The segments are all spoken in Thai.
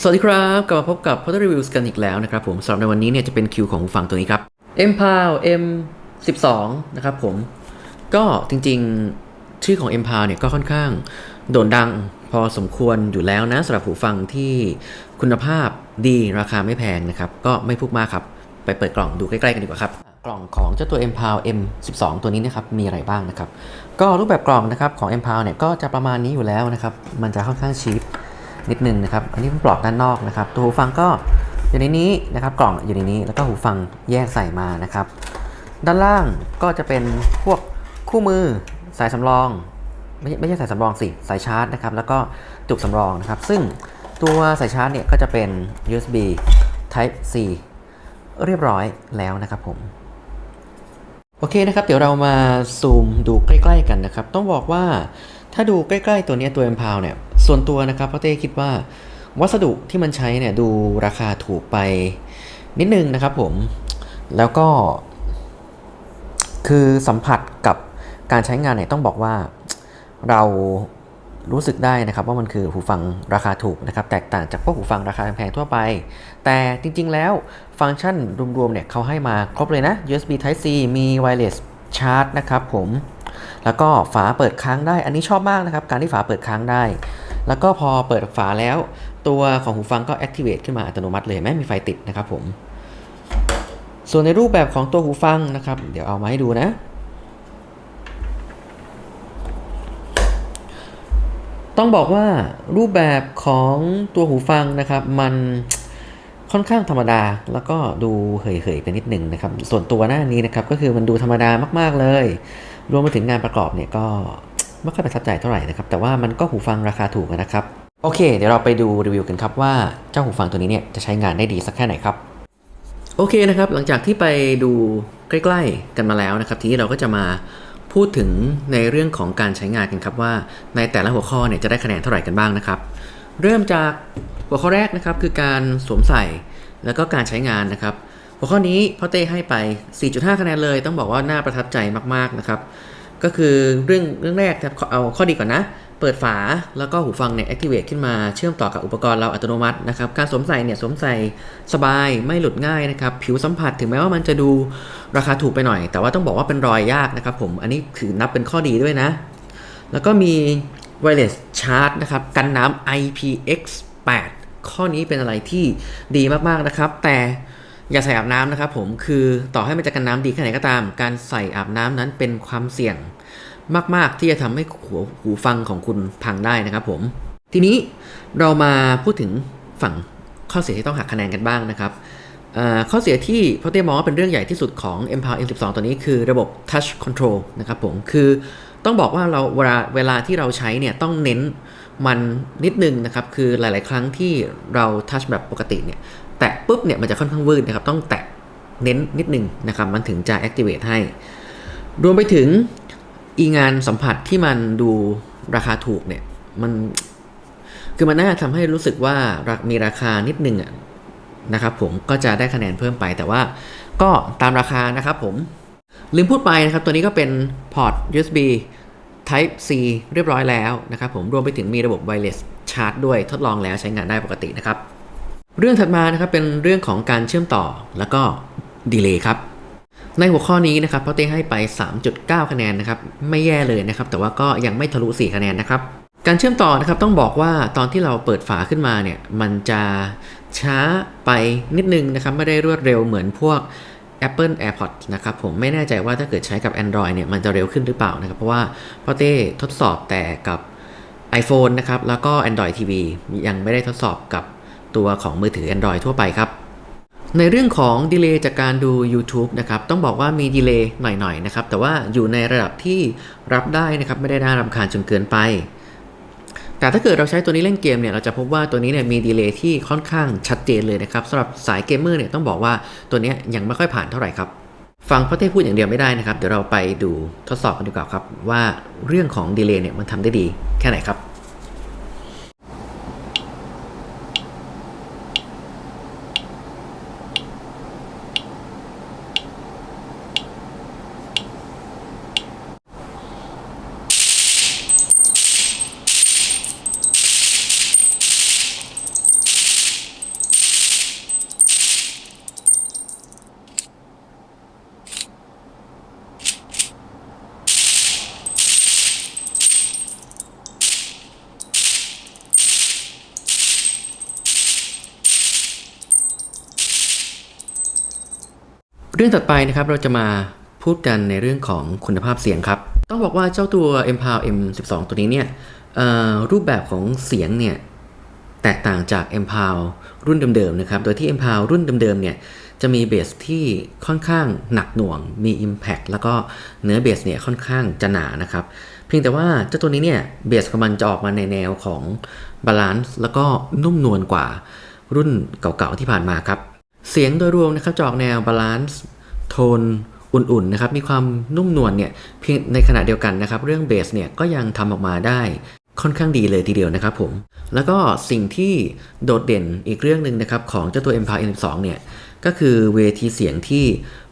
สวัสดีครับ กลับมาพบกับ Potter Reviews กันอีกแล้วนะครับผมสำหรับในวันนี้เนี่ยจะเป็นคิวของหูฟังตัวนี้ครับ m p a l M12 นะครับผมก็จริงๆชื่อของ m p a l เนี่ยก็ค่อนข้างโด่งดังพอสมควรอยู่แล้วนะสำหรับหูฟังที่คุณภาพดีราคาไม่แพงนะครับ ก็ไม่พูดมากครับ ไปเปิดกล่องดูใกล้ๆกันดีกว่าครับ กล่องของเจ้าตัว m p a l M12 ตัวนี้นะครับมีอะไรบ้างนะครับ ก็รูปแบบกล่องนะครับของ m p a l เนี่ยก็จะประมาณนี้อยู่แล้วนะครับ มันจะค่อนข้างชีพ นิดนึงนะครับ อันนี้เป็นปลอกด้านนอกนะครับ ตัวหูฟังก็อยู่ในนี้นะครับ กล่องอยู่ในนี้ แล้วก็หูฟังแยกใส่มานะครับ ด้านล่างก็จะเป็นพวกคู่มือสายสำรองไม่ไม่ใช่สายสำรองสิ สายชาร์จนะครับ แล้วก็จุกสำรองนะครับ ซึ่งตัวสายชาร์จเนี่ยก็จะเป็น USB Type C เรียบร้อยแล้วนะครับผม โอเคนะครับ เดี๋ยวเรามาซูมดูใกล้ ๆ กันนะครับ ต้องบอกว่าถ้าดูใกล้ ๆ ตัวนี้ตัว m p a l เนี่ย ส่วนตัวนะครับพ่อเต้คิดว่า วัสดุที่มันใช้เนี่ยดูราคาถูกไปนิดนึงนะครับผมแล้วก็ คือสัมผัสกับการใช้งานเนี่ยต้องบอกว่าเรารู้สึกได้นะครับว่ามันคือหูฟังราคาถูกนะครับ แตกต่างจากพวกหูฟังราคาแพงทั่วไป แต่จริง ๆ แล้วฟังก์ชันรวมๆเนี่ยเขาให้มาครบเลยนะ USB Type C มี wireless charge นะครับผม แล้วก็ฝาเปิดค้างได้ อันนี้ชอบมากนะครับ การที่ฝาเปิดค้างได้ แล้วก็พอเปิดฝาแล้ว ตัวของหูฟังก็ activate ขึ้นมาอัตโนมัติเลยไม่มีไฟติดนะครับผมส่วนในรูปแบบของตัวหูฟังนะครับ เดี๋ยวเอามาให้ดูนะ ต้องบอกว่ารูปแบบของตัวหูฟังนะครับ มันค่อนข้างธรรมดาแล้วก็ดูเหยๆไปนิดหนึ่งนะครับ ส่วนตัวหน้านี้นะครับก็คือมันดูธรรมดามากๆเลย รวมไปถึงงานประกอบเนี่ยก็ ไม่ค่อยประทับใจเท่าไหร่นะครับ แต่ว่ามันก็หูฟังราคาถูกนะครับ โอเค เดี๋ยวเราไปดูรีวิวกันครับว่าเจ้าหูฟังตัวนี้เนี่ยจะใช้งานได้ดีสักแค่ไหนครับ โอเคนะครับ หลังจากที่ไปดูใกล้ๆ กันมาแล้วนะครับ ทีนี้เราก็จะมาพูดถึงในเรื่องของการใช้งานกันครับว่า ในแต่ละหัวข้อเนี่ยจะได้คะแนนเท่าไหร่กันบ้างนะครับ เริ่มจากหัวข้อแรกนะครับคือการสวมใส่แล้วก็การใช้งานนะครับ หัวข้อนี้พ่อเต้ให้ไป 4.5 คะแนนเลย ต้องบอกว่าน่าประทับใจมากๆนะครับ ก็คือเรื่องเรื่องแรกครับเอาข้อดีก่อนนะ เปิดฝาแล้วก็หูฟังเนี่ย activate ขึ้นมาเชื่อมต่อกับอุปกรณ์เราอัตโนมัตินะครับ การสวมใส่เนี่ยสวมใส่สบายไม่หลุดง่ายนะครับ ผิวสัมผัสถึงแม้ว่ามันจะดูราคาถูกไปหน่อย แต่ว่าต้องบอกว่าเป็นรอยยากนะครับผมอันนี้ถือนับเป็นข้อดีด้วยนะ แล้วก็มี wireless charge นะครับกันน้ำ IPX8 ข้อนี้เป็นอะไรที่ดีมากๆนะครับ แต่ อย่าใส่อาบน้ำนะครับผมคือต่อให้มันจะกันน้ำดีแค่ไหนก็ตาม การใส่อาบน้ำนั้นเป็นความเสี่ยงมากๆที่จะทำให้หัวหูฟังของคุณพังได้นะครับผม ทีนี้เรามาพูดถึงฝั่งข้อเสียที่ต้องหักคะแนนกันบ้างนะครับข้อเสียที่พ่อเต้มองว่าเป็นเรื่องใหญ่ที่สุดของ m p o w e M12 ตัวนี้คือระบบ Touch Control นะครับผม คือต้องบอกว่าเราเวลาเวลาที่เราใช้เนี่ยต้องเน้นมันนิดนึงนะครับ คือหลาย ๆ ครั้งที่เราทัชแบบปกติเนี่ย แตะปุ๊บเนี่ยมันจะค่อนข้างวืดนะครับ ต้องแตะเน้นนิดนึงนะครับ มันถึงจะ activate ให้ รวมไปถึงอีงานสัมผัสที่มันดูราคาถูกเนี่ย มันคือมันน่าทำให้รู้สึกว่ามีราคานิดนึงอะนะครับผมก็จะได้คะแนนเพิ่มไปแต่ว่าก็ตามราคานะครับผม ลืมพูดไปนะครับ ตัวนี้ก็เป็นพอร์ต USB Type C เรียบร้อยแล้วนะครับผมรวมไปถึงมีระบบ Wireless Charge ด้วยทดลองแล้วใช้งานได้ปกตินะครับ เรื่องถัดมานะครับเป็นเรื่องของการเชื่อมต่อแล้วก็ดีเลย์ครับ ในหัวข้อนี้นะครับพ่อเต้ให้ไป 3.9 คะแนนนะครับไม่แย่เลยนะครับ แต่ว่าก็ยังไม่ทะลุ 4 คะแนนนะครับ การเชื่อมต่อนะครับต้องบอกว่าตอนที่เราเปิดฝาขึ้นมาเนี่ยมันจะช้าไปนิดนึงนะครับไม่ได้รวดเร็วเหมือนพวก Apple AirPods นะครับผมไม่แน่ใจว่าถ้าเกิดใช้กับ Android เนี่ยมันจะเร็วขึ้นหรือเปล่านะครับเพราะว่าพ่อเต้ทดสอบแต่กับ iPhone นะครับแล้วก็ Android TV ยังไม่ได้ทดสอบกับ ตัวของมือถือ Android ทั่วไปครับ ในเรื่องของดีเลย์จากการดู YouTube นะครับ ต้องบอกว่ามีดีเลย์หน่อยๆนะครับ แต่ว่าอยู่ในระดับที่รับได้นะครับ ไม่ได้น่ารำคาญจนเกินไป แต่ถ้าเกิดเราใช้ตัวนี้เล่นเกมเนี่ย เราจะพบว่าตัวนี้เนี่ยมีดีเลย์ที่ค่อนข้างชัดเจนเลยนะครับสำหรับสายเกมเมอร์เนี่ยต้องบอกว่าตัวนี้ยังไม่ค่อยผ่านเท่าไหร่ครับฟังพ่อเต้พูดอย่างเดียวไม่ได้นะครับ เดี๋ยวเราไปดูทดสอบกันดีกว่าครับ ว่าเรื่องของดีเลย์เนี่ยมันทำได้ดีแค่ไหนครับ เรื่องถัดไปนะครับเราจะมาพูดกันในเรื่องของคุณภาพเสียงครับ ต้องบอกว่าเจ้าตัว Empower M12 ตัวนี้เนี่ยรูปแบบของเสียงเนี่ยแตกต่างจาก Empower รุ่นเดิมๆนะครับ โดยที่ Empower รุ่นเดิมๆเนี่ยจะมีเบสที่ค่อนข้างหนักหน่วง มี Impact แล้วก็เนื้อเบสเนี่ยค่อนข้างจะหนานะครับ เพียงแต่ว่าเจ้าตัวนี้เนี่ยเบสของมันจะออกมาในแนวของบาลานซ์แล้วก็นุ่มนวลกว่ารุ่นเก่าๆที่ผ่านมาครับ เสียงโดยรวมนะครับจอกแนวบาลานซ์โทนอุ่นๆนะครับมีความนุ่มนวลเนี่ยเพียงในขณะเดียวกันนะครับ เรื่องเบสเนี่ยก็ยังทำออกมาได้ค่อนข้างดีเลยทีเดียวนะครับผม แล้วก็สิ่งที่โดดเด่นอีกเรื่องหนึ่งนะครับของเจ้าตัว Empire M2 เนี่ยก็คือเวทีเสียงที่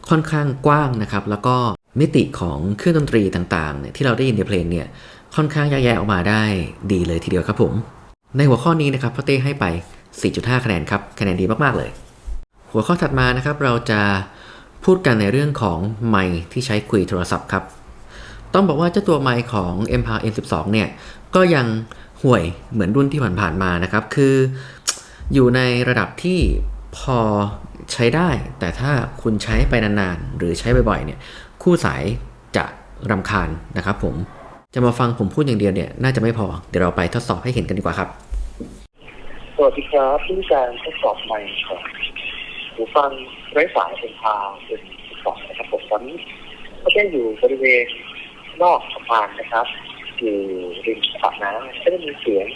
ค่อนข้างกว้างนะครับ แล้วก็มิติของเครื่องดนตรีต่างๆ ที่เราได้ยินในเพลงเนี่ยค่อนข้างแยกแยะออกมาได้ดีเลยทีเดียวครับผม ในหัวข้อนี้นะครับพ่อเต้ให้ไป 4.5 คะแนนครับ คะแนนดีมากๆเลย หัวข้อถัดมานะครับเราจะพูดกันในเรื่องของไมค์ที่ใช้คุยโทรศัพท์ครับ ต้องบอกว่าเจ้าตัวไมค์ของ Empire M12 เนี่ยก็ยังห่วยเหมือนรุ่นที่ผ่านๆมานะครับ คืออยู่ในระดับที่พอใช้ได้ แต่ถ้าคุณใช้ไปนานๆ หรือใช้บ่อยๆเนี่ยคู่สายจะรำคาญนะครับผมจะมาฟังผมพูดอย่างเดียวเนี่ยน่าจะไม่พอ เดี๋ยวเราไปทดสอบให้เห็นกันดีกว่าครับ สวัสดีครับที่การทดสอบใหม่ของ หูฟังไร้สายเป็นพาเป็นสองนะครับผมตอนนี้ก็ได้อยู่บริเวณนอกสะพานนะครับ อยู่ริมสระน้ำก็จะมีเสียง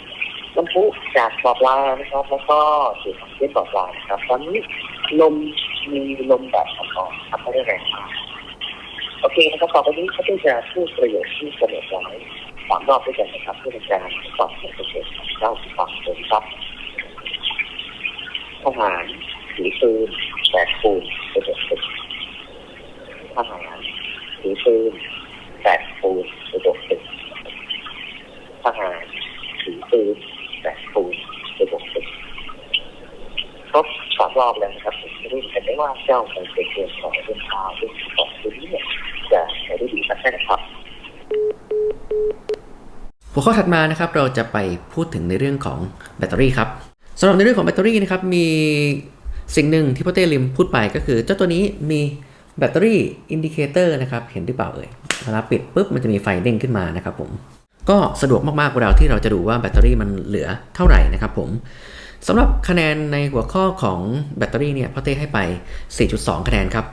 น้ำพุจากบ่อปลานะครับ แล้วก็เสียงของเสียงบ่อปลานะครับ ตอนนี้ลมมีลมแบบอ่อนๆครับไม่ได้แรงมากโอเคนะครับต่อไปนี้เขาจะพูดประโยชน์ที่กำหนดไว้สามรอบด้วยกันนะครับเพื่อเป็นการทดสอบในประโยชน์ของเจ้าฟังเลยครับทหาร ถือปืนแบกปูนไปเด็กตึกทหารถือปืนแบกปูนไปเด็กตึกทหารถือปืนแบกปูนไปเด็กตึกครบสามรอบแล้วนะครับผมรู้กันได้ว่าเจ้าของเด็กเกินสองเดือนเท้าเดือนสองตัวนี้เนี่ยจะใช้ได้ดีสักแค่ไหนครับหัวข้อถัดมานะครับเราจะไปพูดถึงในเรื่องของแบตเตอรี่ครับสำหรับในเรื่องของแบตเตอรี่นะครับมี สิ่งหนึ่งที่พ่อเต้ลิมพูดไปก็คือ เจ้าตัวนี้มีแบตเตอรี่อินดิเคเตอร์นะครับเห็นหรือเปล่าเอ่ยเวลาปิดปุ๊บมันจะมีไฟเด้งขึ้นมานะครับผมก็สะดวกมากๆเวลาที่เราจะดูว่าแบตเตอรี่มันเหลือเท่าไหร่นะครับผมสำหรับคะแนนในหัวข้อของแบตเตอรี่เนี่ยพ่อเต้ให้ไป 4.2 คะแนนครับ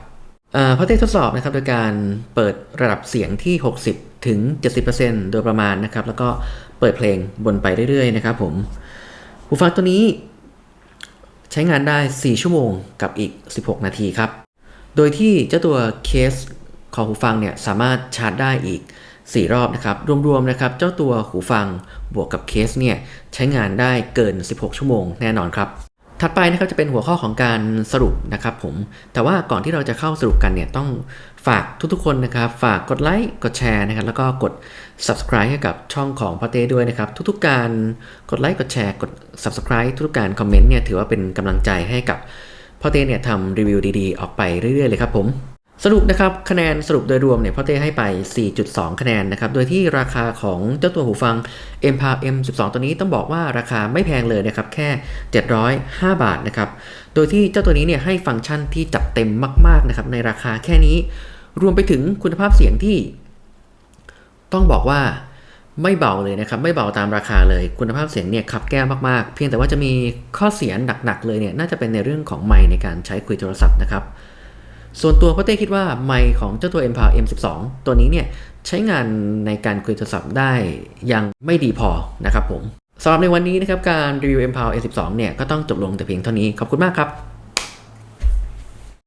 เอ่อพอเต้ทดสอบนะครับโดยการเปิดระดับเสียงที่ 60 ถึง 70%โดยประมาณนะครับแล้วก็เปิดเพลงบนไปเรื่อยๆนะครับผมหูฟังตัวนี้ ใช้งานได้ 4 ชั่วโมงกับอีก 16 นาทีครับ โดยที่เจ้าตัวเคสของหูฟังเนี่ยสามารถชาร์จได้อีก 4 รอบนะครับ รวมๆนะครับ เจ้าตัวหูฟังบวกกับเคสเนี่ยใช้งานได้เกิน 16 ชั่วโมงแน่นอนครับ ถัดไปนะครับจะเป็นหัวข้อของการสรุปนะครับผม แต่ว่าก่อนที่เราจะเข้าสรุปกันเนี่ยต้องฝากทุกๆคนนะครับ ฝากกดไลค์กดแชร์นะครับแล้วก็กด subscribe ให้กับช่องของพอเต้ด้วยนะครับ ทุกๆการกดไลค์กดแชร์กด subscribe ทุกๆการคอมเมนต์เนี่ยถือว่าเป็นกำลังใจให้กับพอเต้เนี่ยทำรีวิวดีๆ ออกไปเรื่อยๆเลยครับผม สรุปนะครับคะแนนสรุปโดยรวมเนี่ยพ่อเต้ให้ไป 4.2 คะแนนนะครับโดยที่ราคาของเจ้าตัวหูฟัง m p a M12 ตัวนี้ต้องบอกว่าราคาไม่แพงเลยนะครับแค่ 705 บาทนะครับโดยที่เจ้าตัวนี้เนี่ยให้ฟังก์ชันที่จัดเต็มมากๆนะครับในราคาแค่นี้ รวมไปถึงคุณภาพเสียงที่ ต้องบอกว่าไม่เบาเลยนะครับไม่เบาตามราคาเลยคุณภาพเสียงเนี่ยขับแก้วมากๆ เพียงแต่ว่าจะมีข้อเสียหนักๆเลยเนี่ยน่าจะเป็นในเรื่องของไมค์ในการใช้คุยโทรศัพท์นะครับ ส่วนตัวพ่อเต้คิดว่าไมค์ของเจ้าตัว Empower M12 ตัวนี้เนี่ยใช้งานในการคุยโทรศัพท์ได้ยังไม่ดีพอนะครับผมสำหรับในวันนี้นะครับการรีวิว Empower M12 เนี่ยก็ต้องจบลงแต่เพียงเท่านี้ขอบคุณมากครับ